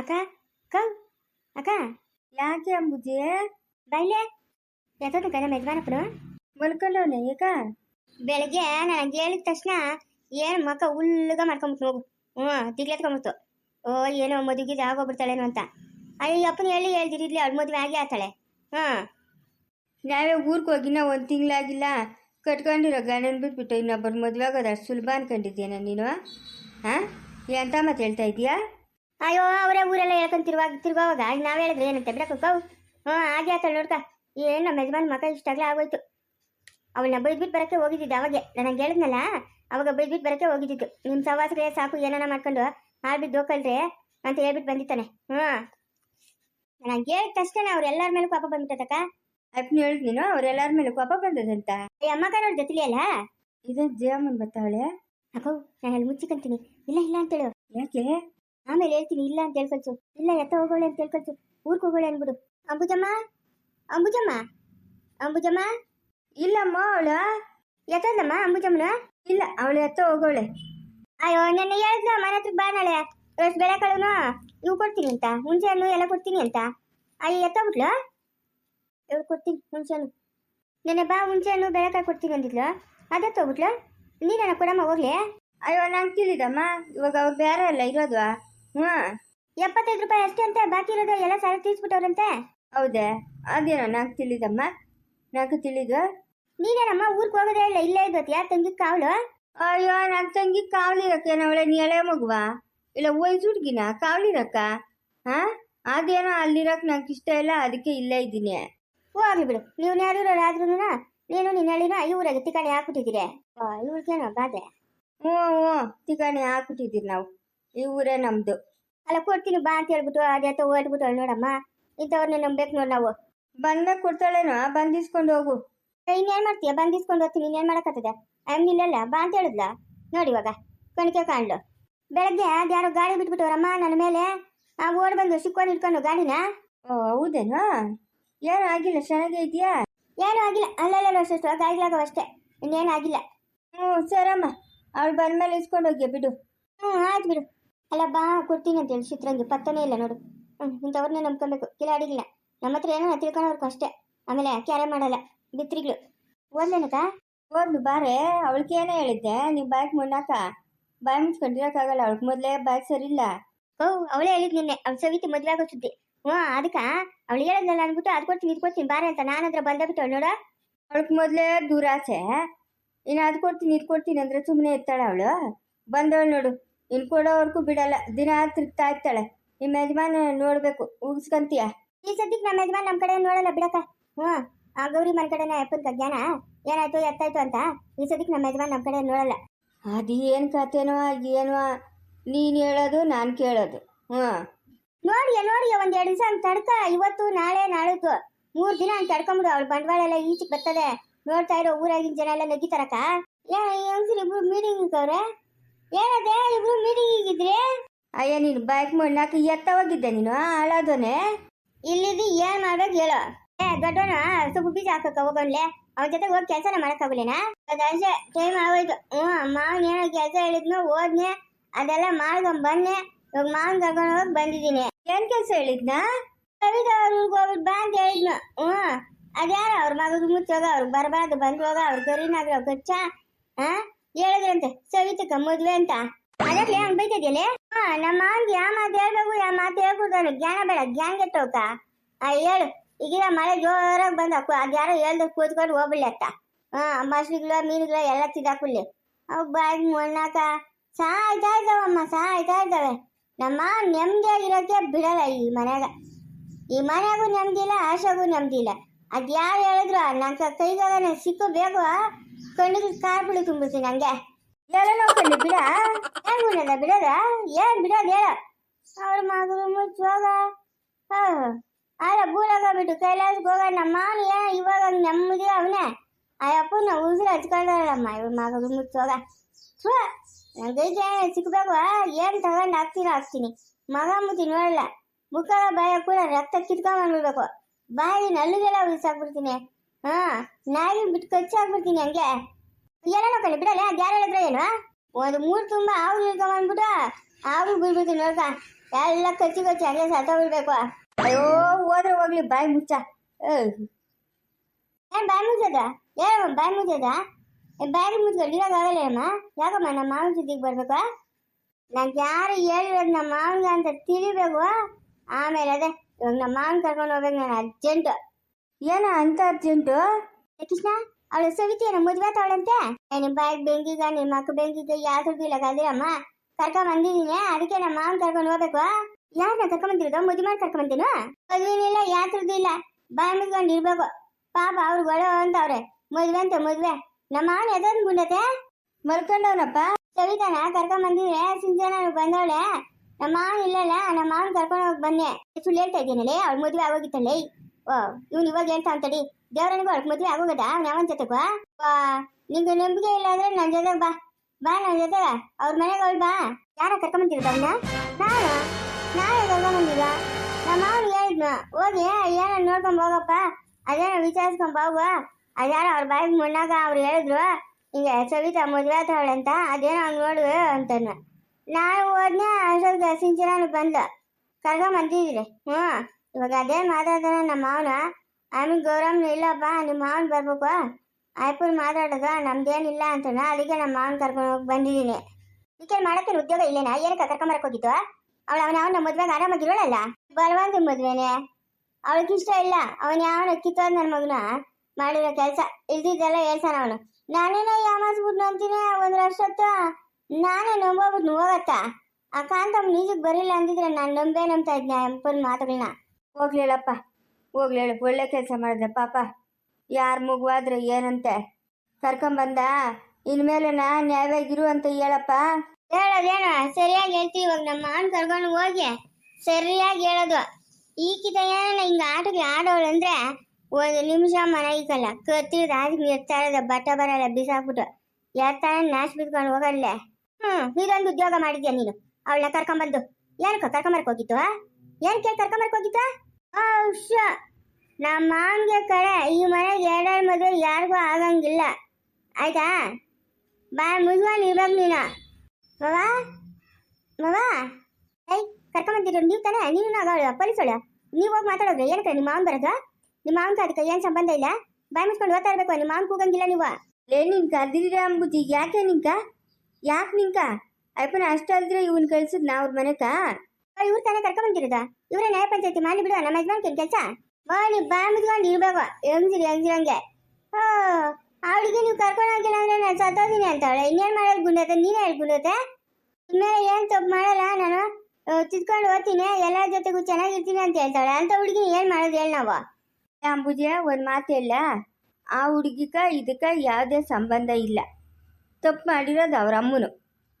ಅಕ್ಕ ಕೌ ಅಕ್ಕ, ಯಾಕೆ ಅಂಬುಜಿ? ಬೈಲೆ. ಎತ್ತದ ಕಣ ಮೆಜಮಾನಪ್ಪನು ಮಲ್ಕೊಂಡವನೆ ಏಕ ಬೆಳಗ್ಗೆ ನನಗೆ ಹೇಳಿದ ತಕ್ಷಣ ಏನು ಮಕ್ಕ ಉಲ್ಲಗ ಮಾಡ್ಕೊಂಬಿಟ್ಟು ಹೋಗು. ಹ್ಞೂ ತಿಗ್ಲೆತ್ಕೊಂಬಿಡ್ತು ಓ, ಏನೋ ಮದುವೆಗೆ ಆಗೋಗ್ಬಿಡ್ತಾಳೇನೋ ಅಂತ. ಅಯ್ಯ ಅಪ್ಪನ ಹೇಳಿ ಹೇಳ್ದಿರಿರ್ಲಿ ಅವ್ಳ ಮದುವೆ ಆಗಿ ಆತಾಳೆ. ಹಾಂ ನಾವೇ ಊರಿಗೆ ಹೋಗಿನ ಒಂದು ತಿಂಗಳಾಗಿಲ್ಲ. ಕಟ್ಕೊಂಡಿರೋ ಗಂಡನ ಬಿಟ್ಬಿಟ್ಟು ಇನ್ನೊಬ್ಬರ ಮದುವೆ ಆಗೋದು ಸುಲಭ ಅನ್ಕೊಂಡಿದ್ದೀನ ನೀನು, ಹಾಂ? ಎಂತ ಮಾತು ಹೇಳ್ತಾ ಇದೀಯಾ? ಅಯ್ಯೋ ಅವರೇ ಊರೆಲ್ಲ ಹೇಳ್ಕೊಂಡ್ ತಿರುವಾಗ ತಿರುಗೋವಾಗ ನಾವು ಹೇಳಿದ್ರೆ ಏನಂತೆ? ಬಿಡಕ್ಕೆ ಕೌ. ಹ್ಞೂ ಹಾಗೆ ಆತಾಳೆ ನೋಡ್ಕ. ಏನು ನಮ್ಮ ಯಜಮಾನ್ ಮಕ ಇಷ್ಟಾಗಲೇ ಆಗೋಯ್ತು. ಅವಳನ್ನ ಬೈದ್ಬಿಟ್ಟು ಬರೋಕ್ಕೆ ಹೋಗಿದ್ದಿದ್ದು ಅವಾಗೆ. ನನಗೆ ಹೇಳಿದ್ನಲ್ಲ ಅವಾಗ ಬೈದ್ಬಿಟ್ಟು ಬರೋಕ್ಕೆ ಹೋಗಿದ್ದಿದ್ದು. ನಿಮ್ಮ ಸವಾಸಕ್ಕೆ ಸಾಕು ಏನಾನ ಮಾಡ್ಕೊಂಡು ಹಾಳು ಬಿದ್ದು ಹೋಗಲ್ರಿ ಅಂತ ಹೇಳ್ಬಿಟ್ಟು ಬಂದಿತ್ತಾನೆ ಹ್ಞೂ ನಾನು ಹೇಳಿದ ತಕ್ಷಣ ಅವ್ರು ಎಲ್ಲರ ಮೇಲೂ ಕೋಪ ಬಂದ್ಬಿಟ್ಟದಕ್ಕ? ಅಪ್ಪನ ಹೇಳಿದ್ ನೀನು? ಅವ್ರೆಲ್ಲರ ಮೇಲೆ ಕೋಪ ಬಂದದಂತ? ಈ ಜೊತೆಲಿ ಅಲ್ಲ? ಇದೇ ಜೀವಮ್ಮನ್ ಬರ್ತಾವಳೆ ಅಪ್ಪ ನಾನು ಅಲ್ಲಿ ಮುಚ್ಚಿಕಂತೀನಿ. ಇಲ್ಲ ಇಲ್ಲ ಅಂತೇಳು. ಯಾಕೆ? ಆಮೇಲೆ ಹೇಳ್ತೀನಿ, ಇಲ್ಲ ಅಂತ ಹೇಳ್ಕೊಳ್ಸು. ಇಲ್ಲ, ಎತ್ತ ಹೋಗೋಳೆ ಅಂತ ಹೇಳ್ಕೊಳ್ಸು. ಊರ್ಗೆ ಹೋಗೋಳೆ ಅಂದ್ಬಿಡು. ಅಂಬುಜಮ್ಮ? ಅಂಬುಜಮ್ಮ? ಅಂಬುಜಮ್ಮ? ಇಲ್ಲಮ್ಮ ಅವಳು. ಎತ್ತದಮ್ಮ ಅಂಬುಜಮ್ಮನ? ಇಲ್ಲ, ಅವಳು ಎತ್ತ ಹೋಗೋಳೆ ಅಯ್ಯೋ, ನೆನ್ನೆ ಹೇಳಿದ್ನ, ಮನೆ ಹತ್ರ ಬಾ ನಾಳೆ. ರೋಸ್ ಬೆಳೆ ಕಳುನು, ಇವು ಕೊಡ್ತೀನಿ ಅಂತ. ಹುಣಸೆ ಹಣ್ಣು ಎಲ್ಲ ಕೊಡ್ತೀನಿ ಅಂತ. ಅಯ್ಯ ಎತ್ತೋಗ್ಬಿಟ್ಲು ಇವ್ರು ಕೊಡ್ತೀನಿ ಹುಣಸೆ ಹಣ್ಣು ನೆನ್ನೆ ಬಾ ಹುಣಸೆ ಹಣ್ಣು ಬೆಳೆಕಾಯಿ ಕೊಡ್ತೀನಿ ಅಂದಿದ್ಲು. ಅದೇ ತಗೋಬಿಟ್ಲು ನೀನ ಕೊಡಮ್ಮ ಹೋಗ್ಲಿ. ಅಯ್ಯೋ, ನಂಗೆ ತಿಳಿದಮ್ಮ. ಇವಾಗ ಅವ್ರು ಬೇರೆ ಅಲ್ಲ, ಇರೋದು. ಹ್ಞೂ. ಎಪ್ಪತ್ತೈದು ರೂಪಾಯಿ ಅಷ್ಟೇ ಅಂತ ಬಾಕಿ ಇರೋದು ಎಲ್ಲ ಸಾಲ ತೀರ್ಸ್ಬಿಟ್ಟವ್ರಂತೆ. ಹೌದೇ. ಅದೇನೋ ನಾಲ್ಕು ತಿಳಿದಮ್ಮ. ನಾಲ್ಕು ತಿಳಿದು. ನೀನೇನಮ್ಮ ಊರಿಗೆ ಹೋಗೋದೇ ಇಲ್ಲ ಇಲ್ಲೇ ಇದ್ದೋತಿ ಯಾರ ತಂಗಿ ಕಾವಲು? ಅಯ್ಯೋ ನಾಲ್ಕು ತಂಗಿ ಕಾವಲಿರಕ್ಕೇನ ಅವಳೆ ನೀ ಎಳೆ ಮಗುವ? ಇಲ್ಲ ವಯಸ್ಸು ಕಾವ್ಲಿ ಕಾವಲಿರಕ್ಕ ಹಾ? ಅದೇನೋ ಅಲ್ಲಿರಕ್ ನಂಗೆ ಇಷ್ಟ ಇಲ್ಲ ಅದಕ್ಕೆ ಇಲ್ಲೇ ಇದ್ದೀನಿ. ಹೋಗ್ಲಿ ಬಿಡು. ನೀವು ಯಾರು ನೀನು ನಿನ್ನ ಹೇಳಿನ ಇವ್ರಾಗ ತಿಕಾಣಿ ಹಾಕ್ಬಿಟ್ಟಿದ್ದೀರಿ. ಇವ್ರಿಗೇನೋ ಬಾಧೆ. ಹ್ಞೂ ಹ್ಞೂ. ತಿಕಾಣಿ ಹಾಕ್ಬಿಟ್ಟಿದ್ದೀರಿ ನಾವು. ಈ ಊರೇ ನಮ್ದು. ಅಲ್ಲ ಕೊಡ್ತೀನಿ ಬಾ ಅಂತ ಹೇಳ್ಬಿಟ್ಟು ಅದೇ ಓಡ್ಬಿಟ್ಟು ಅಲ್ಲಿ ನೋಡಮ್ಮ. ಇಂಥವ್ರನ್ನ ನಂಬೇಕು ನೋಡಿ ನಾವು. ಬಂದಾಗ ಕೊಡ್ತಾಳೇನೋ ಬಂದು ಇಸ್ಕೊಂಡು ಹೋಗು ಇನ್ನೇನ್ ಮಾಡ್ತೀಯ? ಬಂದಿಸ್ಕೊಂಡು ಹೋಗ್ತೀನಿ ಇನ್ನೇನ್ ಮಾಡಕತ್ತದ ಐಮ್ ನಿಲ್ಲಲ್ಲ ಬಾ ಅಂತ ಹೇಳಿದ್ಲ? ನೋಡಿ ಇವಾಗ ಕಣಿಕೆ ಕಾಣ್ಲು. ಬೆಳಗ್ಗೆ ಅದ್ಯಾರೋ ಗಾಡಿ ಬಿಟ್ಬಿಟ್ಟವ್ರಮ್ಮ ನನ್ನ ಮೇಲೆ. ಆ ಓಡ್ ಬಂದು ಸಿಕ್ಕೊಂಡು ಇಟ್ಕೊಂಡು ಗಾಡಿನ. ಓ ಹೌದೇನಾ? ಏನೂ ಆಗಿಲ್ಲ ಚೆನ್ನಾಗೇ ಇದೆಯಾ ಏನೂ ಆಗಿಲ್ಲ ಅಲ್ಲಲ್ಲ ಅಷ್ಟು ಗಾಡಿಗಳಾಗವ ಅಷ್ಟೇ. ಇನ್ನೇನು ಆಗಿಲ್ಲ. ಹ್ಞೂ ಸರಮ್ಮ ಅವಳು ಬಂದ್ಮೇಲೆ ಇಸ್ಕೊಂಡು ಹೋಗಿ ಬಿಡು. ಹ್ಞೂ ಆಯ್ತು ಬಿಡು. ಅಲ್ಲ ಬಾ ಕೊಡ್ತೀನಿ ಅಂತ ಹೇಳಿ ಚಿತ್ರಂಗಿ. ಪತ್ತನೇ ಇಲ್ಲ ನೋಡು. ಹ್ಞೂ ಇಂಥವ್ರನ್ನೇ ನಂಬ್ಕೊಬೇಕು. ಕಿಲಾಡಿಗಿಲ್ಲ ನಮ್ಮ ಹತ್ರ ಏನೋ ತಿಳ್ಕೊಳೋರ್ಗು ಅಷ್ಟೇ. ಆಮೇಲೆ ಕ್ಯಾರೆ ಮಾಡಲ್ಲ. ಬಿತ್ರಿಗಳು. ಓದ್ಲೇನಕ್ಕ? ಓದ್ಲು ಬಾರೆ. ಅವಳಿಗೆ ಏನೋ ಹೇಳಿದ್ದೆ? ನೀವು ಬಾಯ್ಗೆ ಮುನ್ನಾಕ? ಬಾಯಿ ಮುಚ್ಕೊಂಡಿರೋಕ್ಕಾಗಲ್ಲ. ಅವಳಿಗೆ ಮೊದಲೇ ಬಾಯ್ ಸರಿ ಇಲ್ಲ. ಓ ಅವಳೇ ಹೇಳಿದ್ ನಿನ್ನೆ. ಅವ್ಳು ಸವಿತಿ ಮದುವೆ ಆಗೋ ಸುದ್ದಿ. ಹ್ಞೂ ಅದಕ್ಕ? ಅವಳು ಹೇಳಿದ್ನಲ್ಲ ಅಂದ್ಬಿಟ್ಟು ಅದು ಕೊಡ್ತೀನಿ ಇದು ಕೊಡ್ತೀನಿ ಬಾರೆ ಅಂತ ನಾನು ಹತ್ರ ಬಂದ ಬಿಟ್ಟು ನೋಡ. ಅವಳಿಗೆ ಮೊದಲೇ ದೂರಾಸೆ. ಇನ್ನು ಅದು ಕೊಡ್ತೀನಿ ಇದು ಕೊಡ್ತೀನಿ ಅಂದರೆ ಸುಮ್ಮನೆ ಇರ್ತಾಳೆ ಅವಳು. ಬಂದವಳು ನೋಡು. ಇನ್ನು ಕೊಡೋವರೆಗೂ ಬಿಡಲ್ಲ. ದಿನ ತಿರುಗ್ತಾ ಇರ್ತಾಳೆ ನಿಮ್ಮ ಯಜಮಾನ ನೋಡಬೇಕು. ಉಗಿಸ್ಕೊಂತೀಯ? ಈ ಸದ್ಯಕ್ಕೆ ನಮ್ಮ ಯಜಮಾನ್ ನಮ್ಮ ಕಡೆ ನೋಡಲ್ಲ ಬಿಡಕ್ಕ. ಹ್ಞೂ. ಆ ಗೌರಿ ಮನೆ ಕಡೆನ ಅಪ್ಪನ ಜ್ಞಾನ ಏನಾಯ್ತು, ಎತ್ತಾಯ್ತು ಅಂತ? ಈ ಸದ್ಯಕ್ಕೆ ನಮ್ಮ ಯಜಮಾನ್ ನಮ್ಮ ಕಡೆ ನೋಡಲ್ಲ. ಅದು ಏನು ಕತೆನೋ, ಏನೋ. ನೀನು ಹೇಳೋದು, ನಾನು ಕೇಳೋದು. ಹ್ಞೂ. ನೋಡಿ ನೋಡಿ ಒಂದ್ ಎರಡು ದಿವಸ ತಡ್ಕ. ಇವತ್ತು, ನಾಳೆ, ನಾಳಿದ್ದು. ಮೂರ್ ದಿನ ಅಂತ ತಡ್ಕೊಂಬಿಡು. ಅವಳು ಬಂಡವಾಳ ಎಲ್ಲ ಈಚೆಗೆ ಬರ್ತದೆ. ನೋಡ್ತಾ ಇರೋ ಊರಾಗಿನ ಜನ ಎಲ್ಲ ನಗಿತಾರಕ್ಕ. ಯಾ ಇಬ್ರು ಮೀಟಿಂಗ್ ಅವ್ರೆ? ಏನದೆ ಇಬ್ರು ಮೀಟಿಂಗ್ ಇದ್ರಿ ಅಯ್ಯ ನೀನು ಬೈಕ್ ಮಣ್ಣಾಕ ಎತ್ತ ಹೋಗಿದ್ದೆ ನೀನು ಹಾಳಾದೋನೆ? ಇಲ್ಲಿದ್ದು ಏನ್ ಮಾಡ್ಬೇಕು ಹೇಳು. ಏ ದೊಡ್ಡವನ ಸ್ವಲ್ಪ ಬೀಜ ಹಾಕಕ್ಕ ಹೋಗೋನ್ಲೆ ಅವನ ಜೊತೆ ಹೋಗಿ ಕೆಲಸನ ಮಾಡಕ್ಕಾಗಲೇನಾ ಅದೇ ಟೈಮ್ ಆಗೋಯ್ತು. ಹ್ಞೂ ಮಾವನ್ ಏನೋ ಕೆಲಸ ಹೇಳಿದ್ನು ಹೋದ್ನೆ. ಅದೆಲ್ಲ ಮಾಡ್ಕೊಂಡ್ ಬಂದೆ ಇವಾಗ ಮಾವನ್ ಕರ್ಕೊಂಡು ಹೋಗಿ ಬಂದಿದ್ದೀನಿ. ಏನು ಕೆಲಸ ಹೇಳಿದ್ನ? ಕವಿತಾ ಅವ್ರ ಊರಿಗೆ ಹೋಗ್ಬಿಟ್ಟು ಬಾ ಅಂತ ಹೇಳಿದ್ನು. ಹ್ಞೂ ಅದ್ಯಾರ? ಅವ್ರ ಮಗಗೆ ಮುಚ್ಚೋಗ ಅವ್ರಿಗೆ ಬರಬಾರ್ದು ಬಂದು ಹೋಗ ಅವ್ರ ಗರಿನಾಗ್ರ ಖರ್ಚ ಹಾ? ಹೇಳಿದ್ರಂತೆ. ಸವಿತಕ್ಕ ಮದ್ವೆ ಅಂತ ಅದಕ್ಕೆ ಅವ್ನು ಬೈತಿದ್ಯಲೆ ಹಾ, ನಮ್ಮ ಮಾವನ್ಗೆ ಯಾವ ಮಾತು ಹೇಳ್ಬೇಕು ಯಾವ ಮಾತು ಹೇಳ್ಕೊಡ್ತಾನೆ ಜ್ಞಾನ ಬೇಡ ಜ್ಞಾನ ಕೆಟ್ಟೋಕ ಹೇಳು. ಈಗಿನ ಮಳೆ ಜೋರಾಗಿ ಬಂದ ಅದ್ಯಾರೋ ಹೇಳ್ದ ಕೂತ್ಕೊಂಡು ಹೋಗ್ಬಿಡ್ಲಿ ಹಾ ಮಸ್ಲಿಗ್ಲ ಮೀನುಗಳ ಎಲ್ಲ ತಿದಾಕುಲ್ಲಿ ಅವ್ ಬಾಯ್ ಮೊಣ್ಣಾಕ ಸಾಯ್ತಾ ಇದ್ದಾವಮ್ಮ ಸಾಯ್ತಾ ಇದ್ದಾವೆ ನಮ್ಮ ನೆಮ್ಮದಿಯಾಗಿರೋಕೆ ಬಿಡಲ್ಲ ಈ ಮನ್ಯಾಗ. ಈ ಮನೆಗೂ ನೆಮ್ಮದಿ ಇಲ್ಲ ಆಶೆಗೂ ನೆಮ್ಮದಿ ಇಲ್ಲ ಅದು ಯಾರು ಹೇಳಿದ್ರು ನಂಗೆ ಕೈಗಾಗ ಸಿಕ್ಕು ಬೇಕು? ಕಣ್ಣಿಗೆ ಕಾರ್ ಬಿಡು ತುಂಬಿಡ್ತೀನಿ ಹಂಗೆ ಎಲ್ಲ ನೋಡ್ಕೊಂಡೆ ಬಿಡ. ಏನ್ ಬಿಡೋದ ಬಿಡೋದ? ಏನ್ ಬಿಡೋದು ಹೇಳ. ಅವ್ರ ಮಗಳು ಮುಚ್ಚುವಾಗ ಅಲ್ಲ ಬೂರಾಗ ಬಿಟ್ಟು ಕೈಲಾಸಕ್ಕೆ ಹೋಗ ನಮ್ಮ ಮಾವನ ಏನ ಇವಾಗ ಹಂಗ್ ನೆಮ್ಮದಿ ಅವನೇ. ಆ ಅಪ್ಪನ ಉಸಿರು ಹಚ್ಕೊಂಡಮ್ಮ ಇವ್ರ ಮಗಳು ಮುಚ್ಚುವಾಗ ಥೂ ನಂಗೈತೆ ಸಿಕ್ಬೇಕು ಏನ್ ತಗೊಂಡು ಹಾಕ್ತೀನೋ ಹಾಕ್ತೀನಿ. ಮಗ ಮುತ್ತಿ ನೋಡಲ್ಲ ಮುಖ ಬಾಯ ಕೂಡ ರಕ್ತ ಕಿತ್ಕೊಂಡ್ಬಂದ್ಬಿಡ್ಬೇಕು ಬಾಯಿ ನಲ್ಲಿಗೆಲ್ಲ ಉಳಿಸಾಕ್ಬಿಡ್ತೀನಿ ಹಾ ನಾಯಿ ಬಿಟ್ಟು ಕಚ್ಚಾಕ್ಬಿಡ್ತೀನಿ ಹಂಗೆ. ಎಲ್ಲ ನೋಡ್ಕೊಳ್ಳಿ ಬಿಡಲ್ಲ ಯಾರು ಹೇಳಿದ್ರೆ ಏನು? ಒಂದು ಮೂರು ತುಂಬ ಆವು ಇಳ್ಕೊಂಬಂದ್ಬಿಟ್ಟು ಹಾವು ಬಿಡ್ಬಿಡ್ತೀನಿ ನೋಡ್ಕ. ಎಲ್ಲ ಕಚ್ಚಿ ಕಚ್ಚಿ ಹಂಗೆ ಬಿಡ್ಬೇಕು. ಅಯ್ಯೋ, ಹೋದ್ರೆ ಹೋಗ್ಲಿ, ಬಾಯಿ ಮುಚ್ಚ. ಏನ್ ಬಾಯಿ ಮುಚ್ಚದ? ಏನಮ್ಮ ಬಾಯಿ ಮುಚ್ಚದ? ಬಾಯಿ ಮುಚ್ಕೊಂಡು ಇರೋಕ್ಕಾಗಲ್ಲ ಅಮ್ಮ ಯಾಕಮ್ಮ ನಮ್ಮ ಮಾವನ ಜೊತೆಗೆ ಬರ್ಬೇಕು? ನಂಗೆ ಯಾರು ಹೇಳಿರೋದು ನಮ್ಮ ಮಾವನ್ಗೆ ಅಂತ ತಿಳಿಬೇಕು. ಆಮೇಲೆ ಅದೇ, ಇವಾಗ ನಮ್ಮ ಮಾವನ್ ಕರ್ಕೊಂಡು ಹೋಗ್ಬೇಕು ನಾನು, ಅರ್ಜೆಂಟು. ಏನ ಅಂತ ಅರ್ಜೆಂಟು? ಕೃಷ್ಣ, ಅವಳು ಸವಿತಿಯನ್ನ ಮದುವೆ ತವಳಂತೆ ನಿಮ್ಮ ಬಾಯಿಗೆ ಬೆಂಕಿಗ ನಿಮ್ಮ ಅಕ್ಕ ಬೆಂಕಿಗ ಇಲ್ಲ ಕದಿರಮ್ಮ ಕರ್ಕೊಂಡ್ ಬಂದಿದ್ದೀನಿ ಅದಕ್ಕೆ ನಮ್ಮ ಮಾವನ್ ಕರ್ಕೊಂಡು ಹೋಗ್ಬೇಕು. ಯಾರನ್ನ ಕರ್ಕೊಂಡ್ ಬಂದಿರೋದು ಮದುವೆ ಮಾಡಿ ಕರ್ಕೊಂಡ್ ಬಂತೀನು ಮದುವೆನಿಲ್ಲ ಯಾತ್ರದ್ದು ಇಲ್ಲ. ಬಾಯಿ ಮುಚ್ಕೊಂಡು ಇರ್ಬೇಕು. ಪಾಪ ಅವ್ರು ಒಳ ಅಂತವ್ರೆ. ಮದ್ವೆ ಅಂತ, ಮದುವೆ. ನಮ್ಮ ಮಾವನ್ ಎದೊಂದು ಗುಂಡತೆ? ಮಲ್ಕೊಂಡವನಪ್ಪ. ಸವಿತಾನ ಕರ್ಕೊಂಡ್ ಬಂದಿದ್ರೆ ಸಿಂಚನ ಬಂದವಳೆ. ನಮ್ಮ ಮಾವನ್ ಇಲ್ಲಲ್ಲ ನಮ್ಮ ಮಾವನ್ ಕರ್ಕೊಂಡು ಹೋಗಿ ಬನ್ನಿ. ಸುಳ್ಳು ಹೇಳ್ತಾ ಇದ್ದೀನಲ್ಲೇ ಅವ್ಳ ಮದ್ವೆ ಆಗೋಗಿತ್ತಲ್ಲೇ. ಇವ್ನು ಇವಾಗ ಹೇಳ್ತಾ ಅಂತಡಿ ದೇವ್ರನಿಗೂ ಅವ್ಳ ಮದ್ವೆ ಆಗೋಗದ? ಅವ್ನ ಯಾವನ್ ಜೊತೆಗ ನಿಂಗೆ ನಂಬಿಕೆ ಇಲ್ಲ ಅಂದ್ರೆ ನನ್ನ ಜೊತೆಗೆ ಬಾ. ಬಾ ನನ್ನ ಜೊತೆ ಅವ್ರ ಮನೆಗೆ ಅವಳು ಬಾ. ಯಾರ ಕರ್ಕೊಂಡ್ ಬಂದಿರೋದು ಅವ್ನ? ನಾನು? ನಾನೇ ಕರ್ಕೊಂಡ್ ಬಂದಿಲ್ಲ ನಮ್ಮ ಮಾವನ್ ಹೇಳಿದ್ನು, ಹೋಗಿ ಏನ ನೋಡ್ಕೊಂಡ್ ಹೋಗಪ್ಪ? ಅದೇನೋ ವಿಚಾರಿಸ್ಕೊಂಡ್ ಹೋಗುವ? ಅದ್ಯಾರ ಅವ್ರ ಬಾಯಿಗೆ ಮುನ್ನಾಗ ಅವ್ರು ಹೇಳಿದ್ರು, ಹಿಂಗೆ ಸವಿತಾ ಮದುವೆ ಆತವಳೆ ಅಂತ, ಅದೇನೋ ಅವ್ನು ನೋಡು ಅಂತನ ನಾನು ಹೋದ್ನೆ ಅಷ್ಟೊತ್ತಿಗೆ ಸಿಂಚನ ಬಂದ. ಕರ್ಕೊಂಬಂದಿದ್ರಿ ಹ್ಞೂ ಇವಾಗ ಅದೇ ಮಾತಾಡ್ತಾನೆ ನಮ್ಮ ಮಾವನ ಆಮೇಲೆ ಗೌರವ್ನ ಇಲ್ಲಪ್ಪ ನಿಮ್ಮ ಮಾವನ್ ಬರ್ಬೇಕು. ಆಯ್ಪುಲ್ ಮಾತಾಡೋದು ನಮ್ದೇನಿಲ್ಲ ಅಂತಾನ ಅದಕ್ಕೆ ನಮ್ಮ ಮಾವನ್ ಕರ್ಕೊಂಡು ಹೋಗಿ ಬಂದಿದ್ದೀನಿ ಇದಕ್ಕೆ ಮಾಡಕ್ಕೆ ಉದ್ಯೋಗ ಇಲ್ಲೇನಾ? ಏನಕ್ಕೆ ಕರ್ಕೊಂಬರಕ್ಕೆ ಹೋಗಿದ್ದು? ಅವಳು ಅವನ ಅವನ ಮದ್ವೆಗೆ ಆರಾಮಾಗಿರೋಳಲ್ಲ ಬಲವಂತ ಮದ್ವೆನೆ. ಅವಳಿಗೆ ಇಷ್ಟ ಇಲ್ಲ. ಅವನ ಯಾವನ ಕಿತ್ತೋದ್ ನನ್ನ ಮಗನ ಮಾಡಿರೋ ಕೆಲಸ. ಇಲ್ದಿದ್ದೆಲ್ಲ ಹೇಳ್ತಾನ ಅವನು. ನಾನೇನೋ ಯಾಮಾಸ್ಬಿಟ್ನು ಅಂತೀನಿ, ಒಂದ್ ವರ್ಷತ್ತು. ನಾನೇ ನಂಬೋಗ್ಬಿಟ್ನು ಹೋಗತ್ತಾ? ಆ ಕಾಂತಮ್ಮ ನಿಜಕ್ಕೆ ಬರಿಲ್ಲ ಅಂದಿದ್ರೆ ನಾನು ನಂಬೇ ನಂಬ್ತಾ ಇದ್ದೆ ಅಪ್ಪನ ಮಾತುಗಳನ್ನ ಹೋಗ್ಲಿಲ್ಲಪ್ಪ. ಹೋಗ್ಲೇಳು ಒಳ್ಳೆ ಕೆಲಸ ಮಾಡಿದೆ. ಪಾಪ, ಯಾರ ಮಗುವಾದ್ರೆ ಏನಂತೆ? ಕರ್ಕೊಂಬಂದ ಇನ್ಮೇಲೆ ನಾ ನ್ಯಾಯವಾಗಿರು ಅಂತ ಹೇಳಪ್ಪ. ಹೇಳೋದೇನು? ಸರಿಯಾಗಿ ಹೇಳ್ತೀವಿ ಇವಾಗ ನಮ್ಮ ಮಾವನ್ ಕರ್ಕೊಂಡು ಹೋಗಿ ಸರಿಯಾಗಿ ಹೇಳೋದು. ಈಕಿತ ಏನ ಹಿಂಗ ಆಟಕ್ಕೆ ಆಡೋಳು ಅಂದ್ರೆ ಒಂದು ನಿಮಿಷ ಮನೆಗಿಕ್ಕಲ್ಲ ಕತ್ತಿದ ಆದ್ಮೇಲೆ ಎತ್ತಾ ಇರೋದ ಬಟ್ಟ ಬರಲ್ಲ, ಬಿಸಾಕ್ಬಿಟ್ಟು. ಎತ್ತಾನೆ ನಾಶ ಬಿದ್ಕೊಂಡು ಹೋಗಲ್ಲೇ. ಹ್ಮ್, ಇದೊಂದು ಉದ್ಯೋಗ ಮಾಡಿದ್ಯಾ ನೀನು? ಅವಳನ್ನ ಕರ್ಕೊಂಬಂದು ಏನಕ್ಕ ಕರ್ಕೊಂಬರಕ್ ಹೋಗಿತ್ತು ಏನ್ ಕೇಳಿ ಕರ್ಕೊಂಬರಕ್ ಹೋಗಿದ್ದ ಔಷ ನಮ್ಮ ಮಾವನ್ಗೆ ಕಡೆ ಈ ಮನೆಗೆ ಎರಡೆರಡು ಮದುವೆ ಯಾರಿಗೂ ಆಗಂಗಿಲ್ಲ. ಆಯ್ತಾ? ಬಾ ಮುಜ್ಕೊಂಡು ಇರ್ಬೇಕು ನೀನು. ಮವಾ? ಮವಾ? ಏಯ್ ಕರ್ಕೊಂಬಂದಿರೋ ನೀವು ತಾನೇ? ನೀನು ಆಗ ಪೊಲೀಸೋಳ ನೀವು ಹೋಗಿ ಮಾತಾಡೋದು. ಏನಕ್ಕೆ ನಿಮ್ಮ ಮಾವನ್ ಬರೋದು? ನಿಮ್ಮ ಮಾವನ್ಗೆ ಅದಕ್ಕೆ ಏನು ಸಂಬಂಧ ಇಲ್ಲ? ಬಾಯ್ ಮುಚ್ಕೊಂಡು ಓದ್ತಾ ಇರ್ಬೇಕು. ನಿಮ್ಮ ಮಾವನ್ ಕೂಗಂಗಿಲ್ಲ ನೀವು. ಲೇ ನಿನ್ಕ ಅದಿರ ಅಂಬುಜಿ. ಯಾಕೆ ನಿಂಕ? ಯಾಕೆ ನಿಂಕ? ಅಯ್ಯಪ್ಪನ ಅಷ್ಟಲ್ದ್ರೆ ಇವನ್ ಕಳ್ಸಿದ್ ನಾ ಅವ್ರ ಮನೆಕ? ಇವ್ರು ತಾನೇ ಕರ್ಕೊಂಬಂದಿರೋದ? ಇವರೇ ನ್ಯಾಯ ಪಂಚಾಯತಿ ಮಾಡಿ ಬಿಡು, ನಮ್ಮ ಯಜಮಾನ್ಕೆ ಕೆಲಸ? ಮಾಡಿ ಬಾಯ್ ಮುಚ್ಕೊಂಡು ಇರ್ಬೇಕು. ಹೆಂಗ್ಸಿರಿ ಹೆಂಗ್ಸಿರಂಗೆ ಓ ಅವಳಿಗೆ ನೀವು ಕರ್ಕೊಂಡು ಹೋಗಿಲ್ಲ ಅಂದ್ರೆ ನಾನು ಸತ್ತೋದಿನಿ ಅಂತಾಳೆ. ಇನ್ನೇನು ಮಾಡೋದು ಗುಂಡತೆ ನೀನೇ ಹೇಳಿ ಗುಂಡತೆ ಇನ್ಮೇಲೆ ಏನು ತಪ್ಪು ಮಾಡಲ್ಲ ನಾನು? ತಿದ್ಕೊಂಡು ಓದ್ತೀನಿ, ಎಲ್ಲರ ಜೊತೆಗೂ ಚೆನ್ನಾಗಿರ್ತೀನಿ ಅಂತ ಹೇಳ್ತಾಳೆ. ಅಂತ ಹುಡುಗಿ ಏನು ಮಾಡೋದು ಹೇಳಿ ನಾವು? ಅಂಬುಜ ಒಂದ್ ಮಾತು ಆ ಹುಡುಗಿಕ ಇದಕ್ಕ ಯಾವುದೇ ಸಂಬಂಧ ಇಲ್ಲ. ತಪ್ಪು ಮಾಡಿರೋದು ಅವ್ರ ಅಮ್ಮನು.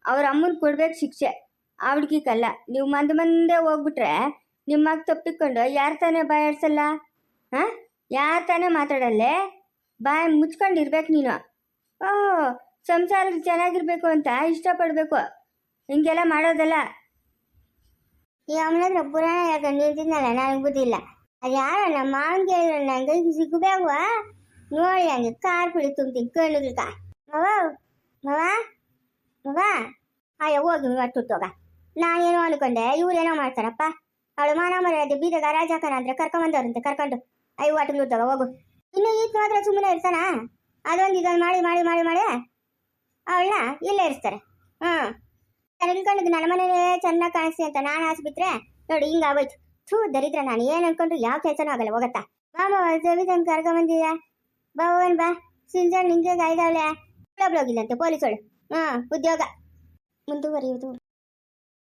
ಅವ್ರ ಅಮ್ಮನ ಕೊಡ್ಬೇಕು ಶಿಕ್ಷೆ. ಆ ಹುಡುಗಿಕಲ್ಲ. ನೀವು ಮಂದ ಮಂದೆ ಹೋಗ್ಬಿಟ್ರೆ ಮಗ ತಪ್ಪಿಕೊಂಡು ಯಾರು ತಾನೇ ಬಾಯಾಡ್ಸಲ್ಲ ಹಾ? ಯಾರು ತಾನೇ ಮಾತಾಡಲ್ಲೇ? ಬಾಯಿ ಮುಚ್ಕೊಂಡಿರ್ಬೇಕು ನೀನು. ಓ ಸಂಸಾರ ಚೆನ್ನಾಗಿರ್ಬೇಕು ಅಂತ ಇಷ್ಟಪಡಬೇಕು. ಹಿಂಗೆಲ್ಲ ಮಾಡೋದಲ್ಲ. ಈ ಅವನ ಹತ್ರ ಪುರಾಣ ಹೇಳ್ಕೊಂಡು ನಿಂತಿದ್ನಲ್ಲ ನನಗೆ ಗೊತ್ತಿಲ್ಲ ಅದು ಯಾರೋ ನಮ್ಮ ಮಾವನ್ ಕೇಳಿದ್ರೆ, ನಂಗೆ ಸಿಗಬೇಕು ನೋಡಿ ಹಂಗೆ ಕಾರ್ ಪುಡಿ ತುಂಬ್ತೀನಿ ಕಣ್ಣುಗ್ಲಿಕ ಮವ ಮವ ಮವ. ಅಯ್ಯೋ, ಹೋಗಿ ಒಟ್ಟುತ್ತೋಗ ನಾನೇನೋ ಅನ್ಕೊಂಡೆ, ಇವ್ರೇನೋ ಮಾಡ್ತಾರಪ್ಪ. ಅವಳು ಮಾನ ಮರ್ಯಾದೆ ಬೀದಗ ರಾಜಾಕನ ಅಂದ್ರೆ ಕರ್ಕೊಂಬಂದವ್ರಂತೆ, ಕರ್ಕೊಂಡು. ಅಯ್ಯೋ ಒಟ್ಟಿಗೆ ಹೋಗು. ಇನ್ನು ಈತ ಮಾತ್ರ ಸುಮ್ಮನೆ ಇರ್ತಾನ? ಅದೊಂದು ಇದೊಂದು ಮಾಡಿ ಮಾಡಿ ಮಾಡಿ ಮಾಡಿ. ಅವಳನ್ನ ಇಲ್ಲೇ ಇರ್ತಾರೆ ಹ್ಞೂ ನಾನು ಇಳ್ಕೊಂಡಿದ್ದು ನನ್ನ ಮನೇಲೆ ಚೆನ್ನಾಗಿ ಅಂತ ನಾನು ಆಸ್ಬಿಟ್ರೆ ನೋಡಿ, ಹಿಂಗ ಆಗೋಯ್ತು. ಥೂ, ದರಿದ್ರ, ನಾನು ಏನು ಅನ್ಕೊಂಡ್ರು ಯಾವ ಕೆಲಸನೂ ಆಗಲ್ಲ, ಹೋಗತ್ತಾ. ಮಾಮ ಸವಿತಂಗ್ ಕರ್ಕೊಂಬಂದಿದ ಬಾ ಹೋಗೋಣ ಬಾ. ಸಿಂಜಲ್ ನಿಂಗೆ ಕಾಯ್ದವಳೆ ಪೊಲೀಸ್ ಪೊಲೀಸಳು. ಹಾಂ ಉದ್ಯೋಗ. ಮುಂದುವರಿಯುವುದು.